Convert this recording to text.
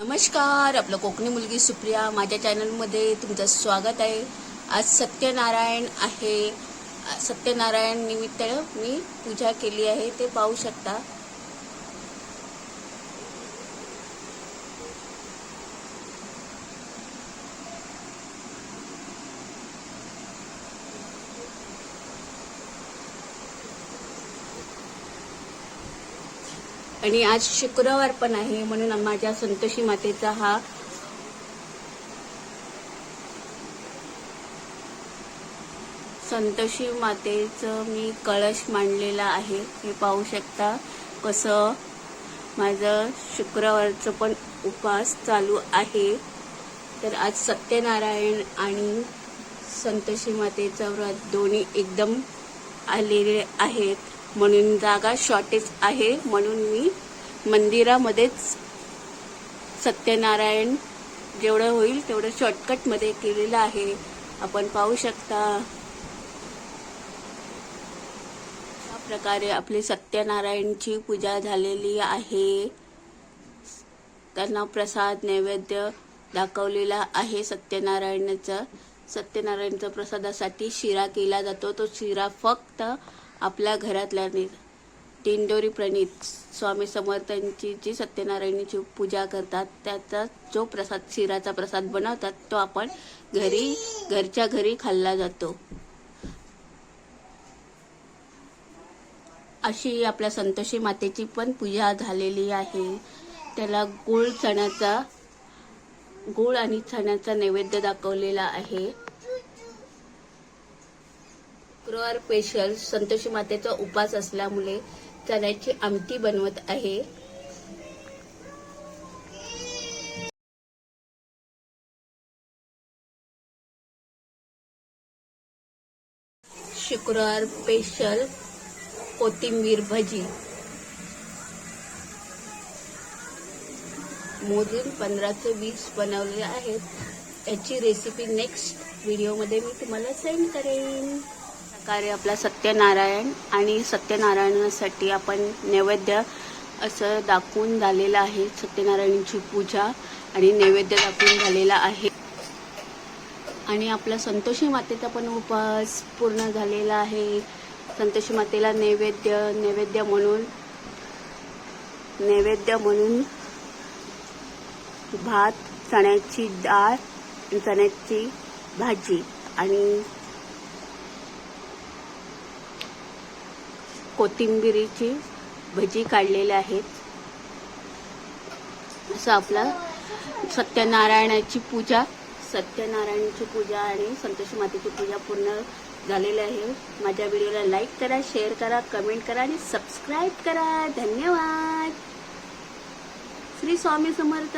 नमस्कार आपलं कोकणी मुलगी सुप्रिया माझ्या चॅनलमध्ये तुमचं स्वागत आहे. आज सत्यनारायण आहे. सत्यनारायण निमित्त मी पूजा केली आहे ते पाहू शकता. आणि आज शुक्रवार पण आहे म्हणून माझ्या संतोषी मातेचा हा संतोषी मातेचं मी कळश मांडलेला आहे. हे पाहू शकता कसं माझं शुक्रवारचं पण उपास चालू आहे. तर आज सत्यनारायण आणि संतोषी मातेचं व्रत दोन्ही एकदम आलेले आहेत. म्हणून जागा शॉर्टेज आहे म्हणून मी मंदिरामध्येच सत्यनारायण जेवढं होईल तेवढं शॉर्टकटमध्ये केलेलं आहे. आपण पाहू शकता. अशा प्रकारे आपली सत्यनारायणची पूजा झालेली आहे. त्यांना प्रसाद नैवेद्य दाखवलेला आहे सत्यनारायणाचा. सत्यनारायणचा प्रसादासाठी शिरा केला जातो. तो शिरा फक्त आपल्या घरातल्या दिंडोरी प्रणित स्वामी समर्थांची जी सत्यनारायणीची पूजा करतात त्याचा जो प्रसाद शिराचा प्रसाद बनवतात तो आपण घरी घरच्या घरी खाल्ला जातो. अशी आपल्या संतोषी मातेची पण पूजा झालेली आहे. त्याला गुळ चण्याचा गुळ आणि चण्याचा नैवेद्य दाखवलेला आहे. शुक्रवार स्पेशल संतोषी मातेचा उपास असल्यामुळे चण्याची आमटी बनवत आहे. शुक्रवार स्पेशल कोथिंबीर भजी. मोजून पंधरा ते वीस बनवले आहेत. त्याची रेसिपी नेक्स्ट व्हिडिओमध्ये मी तुम्हाला सेंड करेन. प्रकारे आपला सत्यनारायण आणि सत्यनारायणासाठी आपण नैवेद्य असं दाखवून झालेलं आहे. सत्यनारायणची पूजा आणि नैवेद्य दाखवून झालेला आहे. आणि आपला संतोषी मातेचा पण उपवास पूर्ण झालेला आहे. संतोषी मातेला नैवेद्य नैवेद्य म्हणून नैवेद्य म्हणून भात चण्याची डाळ चण्याची भाजी आणि कोथिंबिरीची भजी काढलेली आहेत. असं आपला सत्यनारायणाची पूजा सत्यनारायणाची पूजा आणि संतोषी मातेची पूजा पूर्ण झालेली आहे. माझ्या व्हिडिओला लाईक करा शेअर करा कमेंट करा आणि सबस्क्राईब करा. धन्यवाद. श्री स्वामी समर्थ.